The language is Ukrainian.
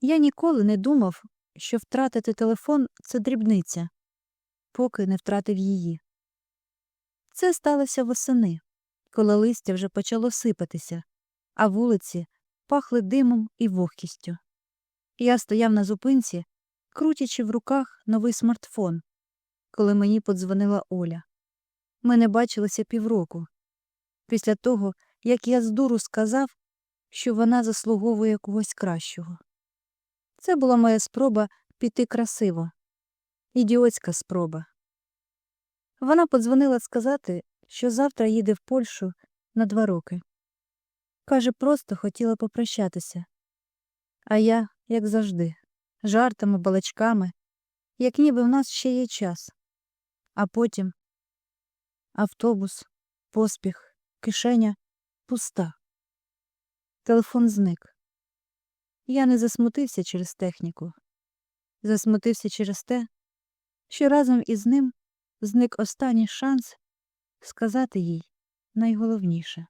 Я ніколи не думав, що втратити телефон це дрібниця, поки не втратив її. Це сталося восени, коли листя вже почало сипатися, а вулиці пахли димом і вогкістю. Я стояв на зупинці, крутячи в руках новий смартфон, коли мені подзвонила Оля. Ми не бачилися півроку. Після того, як я з дуру сказав, що вона заслуговує когось кращого. Це була моя спроба піти красиво. Ідіотська спроба. Вона подзвонила сказати, що завтра їде в Польщу на два роки. Каже, просто хотіла попрощатися. А я, як завжди, жартами, балачками, як ніби в нас ще є час. А потім автобус, поспіх, кишеня пуста. Телефон зник. Я не засмутився через техніку. Засмутився через те, що разом із ним зник останній шанс сказати їй найголовніше.